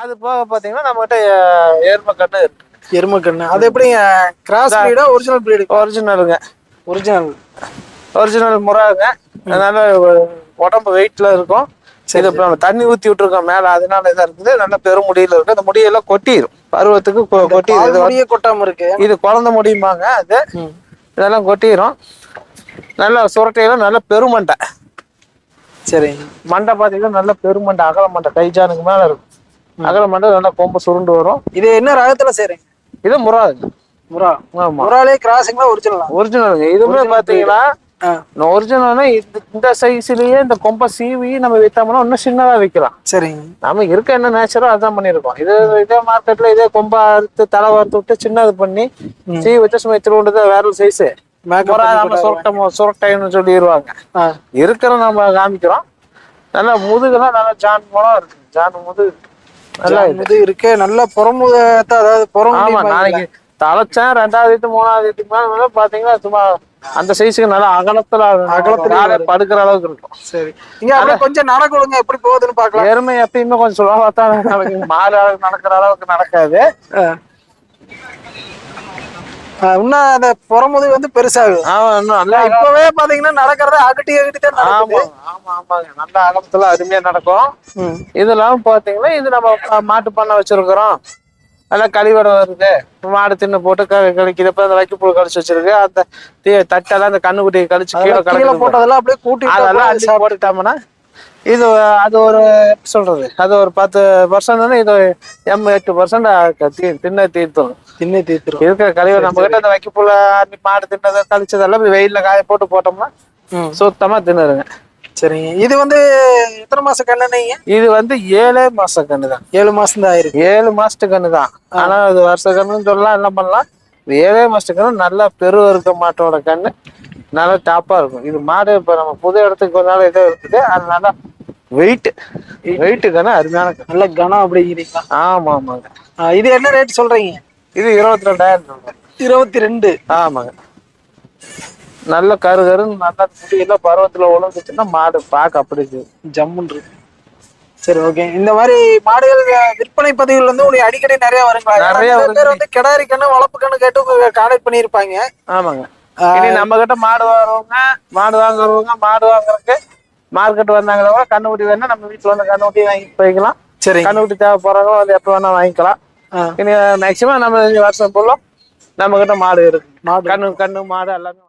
அது போக பாத்தீங்கன்னா நம்மகிட்ட எருமை கண்ணு இருக்கு. எருமை கண்ணு அது எப்படி கிராஸ் பிரீடா ஒரிஜினல் பிரீடு ஒரிஜினலுங்க ஒரிஜினல் ஒரிஜினல் முறாங்க. அதனால உடம்பு வெயிட்ல இருக்கும். இது இப்ப நம்ம தண்ணி ஊத்தி விட்டுருக்கோம் மேல அதனால இதா இருக்குது. நல்ல பெருமுடியில இருக்கு. அந்த முடியெல்லாம் கொட்டிடும் பருவத்துக்கு கொட்டிடும் கொட்டாம இருக்கு. இது குழந்தை முடியுமாங்க அது. இதெல்லாம் கொட்டிடும் நல்ல சுரட்டையில நல்ல பெருமண்டை சரிங்க மண்டை பாத்தீங்கன்னா நல்ல பெருமண்டை அகல மண்டை கைஜானுக்கு மேல இருக்கும். அகல மண்டை நல்லா கொம்பு சுருண்டு வரும். இது என்ன ரகத்துல செய்றீங்க? இது முறாதுங்க முரா ஆமா. முறாலே கிராசிங்ல ஒரிஜினலா ஒரிஜினலுங்க இதுவுமே பாத்தீங்கன்னா ஒரிஜினல்னா இந்த சைஸ்லயே இந்த கொம்பை சீவி நம்ம வித்தோம்னா இன்னும் சின்னதா விற்கலாம் சரிங்க. நம்ம இருக்க என்ன நேச்சரோ அதான் பண்ணியிருக்கோம். இது இதே மார்க்கெட்ல இதே கொம்பை அறுத்து தலை வறுத்து விட்டு சின்னது பண்ணி சீவி வச்சு சும்மா திருவிண்டு வேற ஒரு சைஸ் மேக்கப் நம்ம சுரட்டை சுரட்டைன்னு சொல்லிடுவாங்க இருக்கிற நம்ம காமிக்கிறோம். நல்லா முதுகுலாம் நல்லா ஜான் மூலம் இருக்கு. ஜான் முதுகு. நல்லா இது இது இருக்கு நல்ல புறமுகத்தை அதாவது ஆமா புறம் நாளைக்கு தலைச்சேன் ரெண்டாவது வீட்டு மூணாவது மேல வந்து பாத்தீங்கன்னா சும்மா அந்த சைஸுக்கு நல்லா அகலத்துல அகலத்துல படுக்கிற அளவுக்கு இருக்கும். சரி. அப்படியே கொஞ்சம் நடக்க விடுங்க எப்படி போகுதுன்னு பாக்கலாம் எருமை எப்பயுமே கொஞ்சம் சுலபா தான் நடக்கும். அளவுக்கு நடக்கிற அளவுக்கு நடக்காது. இன்னும் அந்த புறமுதுகு வந்து பெருசாகுது. ஆமா இன்னும் நல்லா இப்பவே பாத்தீங்கன்னா நடக்கிறத அகட்டி அகட்டி தான் ஆமா ஆமா ஆமாங்க நல்ல அகலத்துல அருமையா நடக்கும். இதெல்லாம் பாத்தீங்கன்னா இது நம்ம மாட்டு பண்ணை வச்சிருக்கிறோம். நல்லா கழிவடை வருது. மாடு தின்னு போட்டு கழிக்கிறப்ப அந்த வைக்கப்புழு கழிச்சு வச்சிருக்கு. அந்த தட்டெல்லாம் அந்த கண்ணுக்குட்டியை கழிச்சு கீழே கீழே போட்டதெல்லாம் அப்படியே கூட்டி அதெல்லாம் போட்டுட்டோம்னா இது அது ஒரு சொல்றது? அது ஒரு பத்து பர்சன்ட் இது எம் எட்டு பர்சன்ட் தின்ன தீர்த்தும் திண்ணை தீர்த்துரும். இருக்கிற கழிவு நம்ம கிட்ட அந்த வைக்கப்புல மாடு தின்னதை கழிச்சதெல்லாம் வெயில்ல காய போட்டு போட்டோம்னா. சுத்தமா தின்னுருங்க. சரிங்க. இது வந்து எத்தனை மாசம் கண்ணுனீங்க இது வந்து ஏழே மாச கண்ணு தான். ஏழு மாசம் தான் ஆயிருக்கு. ஏழு மாசத்து கண்ணு தான். ஆனா அது வருஷ கண்ணுன்னு சொல்லலாம் என்ன பண்ணலாம்? ஏழே மாசத்து கண்ணு நல்லா பெரு இருக்க மாட்டோட கண்ணு. நல்லா டாப்பா இருக்கும். இது மாடு இப்ப நம்ம புது இடத்துக்கு ஒரு நாள் இதோ இருக்குது. அது நல்லா வெயிட் வெயிட் கண்ணு அருமையான நல்ல கனம் அப்படிங்கிறீங்களா? ஆமா ஆமாங்க இது என்ன ரேட் சொல்றீங்க? இது இருபத்தி ரெண்டாயிரம் இருபத்தி ரெண்டு ஆமாங்க. நல்ல கரு கருன்னு நல்லா முடியெல்லாம் பருவத்துல உழந்துச்சுன்னா மாடு பார்க்க அப்படி இருக்குது ஜம்முன் இருக்கு. சரி ஓகே இந்த மாதிரி மாடுகள் விற்பனை பதிவுகள் வந்து உங்களுக்கு அடிக்கடி நிறைய வருங்களா? நிறைய. பேர் வந்து கிடாரி கண்ணு வளர்ப்பு கண்ணு கேட்டு கான்டாக்ட் பண்ணியிருப்பாங்க. ஆமாங்க. இனி நம்ம கிட்ட மாடு வாங்குறவங்க மாடு வாங்குறவங்க மாடு வாங்குறதுக்கு மார்க்கெட் வந்தாங்கன்னா கூட கண்ணுக்குட்டி வேணா நம்ம வீட்டுல வந்து கண்ணுக்குட்டி வாங்கி போய்க்கலாம் சரி கண்ணுக்குட்டி தேவைப்படுறவங்க வந்து எப்போ வேணா வாங்கிக்கலாம். இனி மேக்சிமம் நம்ம இந்த வருஷம் ஃபுல்லும் நம்ம கிட்ட மாடு இருக்கு. மாடு. கண்ணு கண்ணு மாடு எல்லாமே